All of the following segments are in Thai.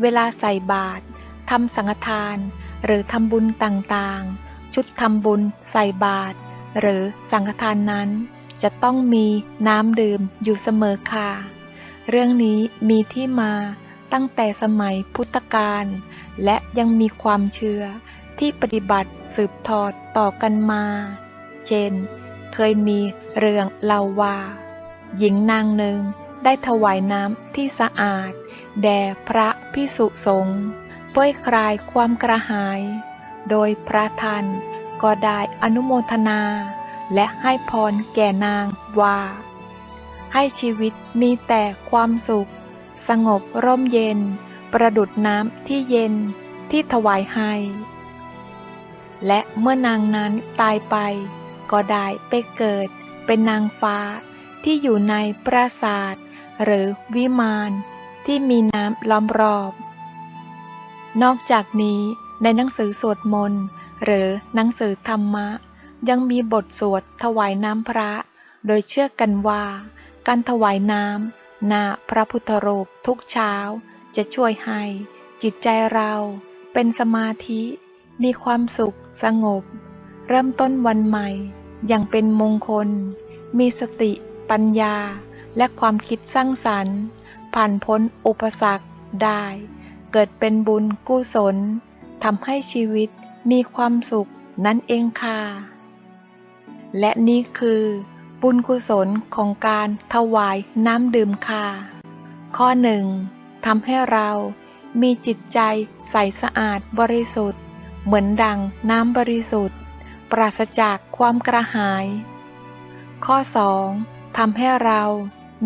เวลาใส่บาตรทำสังฆทาน หรือทำบุญต่างๆ ชุดทำบุญใส่บาตรหรือสังฆทานนั้น จะต้องมีน้ำดื่มอยู่เสมอค่ะ เรื่องนี้มีที่มาตั้งแต่สมัยพุทธกาลและยังมีความเชื่อที่ปฏิบัติสืบทอดต่อกันมา เช่น เคยมีเรื่องเล่าว่า หญิงนางหนึ่งได้ถวายน้ำที่สะอาด แด่พระพิสุสงฆ์เพื่อคลายความกระหาย โดยพระท่านก็ได้อนุโมทนา และให้พรแก่นางว่า ให้ชีวิตมีแต่ความสุข สงบร่มเย็น ประดุดน้ำที่เย็นที่ถวายให้ และเมื่อนางนั้นตายไป ก็ได้ไปเกิดเป็นนางฟ้าที่อยู่ในปราสาทหรือวิมาน ที่มีน้ำล้อมรอบ นอกจากนี้ในหนังสือสวดมนต์หรือหนังสือธรรมะ ยังมีบทสวดถวายน้ำพระ โดยเชื่อกันว่า การถวายน้ำหน้าพระพุทธรูปทุกเช้า จะช่วยให้จิตใจเราเป็นสมาธิ มีความสุขสงบ เริ่มต้นวันใหม่ อย่างเป็นมงคล มีสติปัญญาและความคิดสร้างสรรค์ ผ่านพ้นอุปสรรคได้ เกิดเป็นบุญกุศลทำให้ชีวิตมีความสุขนั่นเองค่ะ และนี่คือ บุญกุศลของการถวายน้ำดื่มค่ะ ข้อหนึ่งทำให้เรามีจิตใจใสสะอาดบริสุทธิ์ เหมือนดังน้ำบริสุทธิ์ ปราศจากความกระหาย ข้อ 2. ทำให้เรา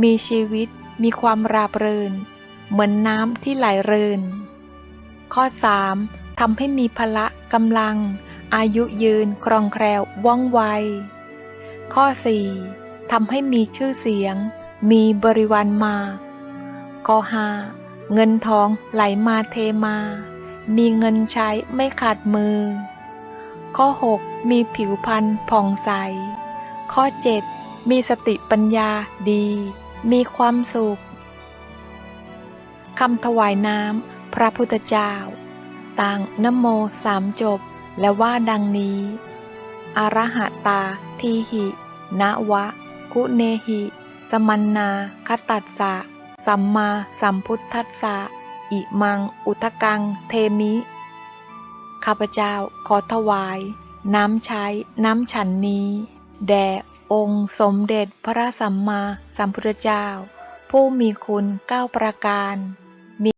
มีชีวิต มีความราบรื่น เหมือนน้ำที่ไหลรื่นข้อ 3. ทำให้มีพละกำลัง อายุยืนครองแคล่วว่องไว ข้อ 4. ทำให้มีชื่อเสียง มีบริวารมากข้อ 5. เงินทองไหลมาเทมา มีเงินใช้ไม่ขาดมือ ข้อ 6. มีผิวพรรณผ่องใส ข้อ 7. มีสติปัญญาดี มีความสุขคำถวายน้ำพระพุทธเจ้า ต่างนโมสามจบและว่าดังนี้ อรหตาทีหินะวะ กุเนหิ สมันนาคตัสสะ สัมมาสัมพุทธัสสะ อิมัง อุทกัง เทมิ ข้าพเจ้าขอถวาย น้ำใช้น้ำฉันนี้ แด่ องค์สมเด็จพระสัมมาสัมพุทธเจ้า ผู้มีคุณเก้าประการ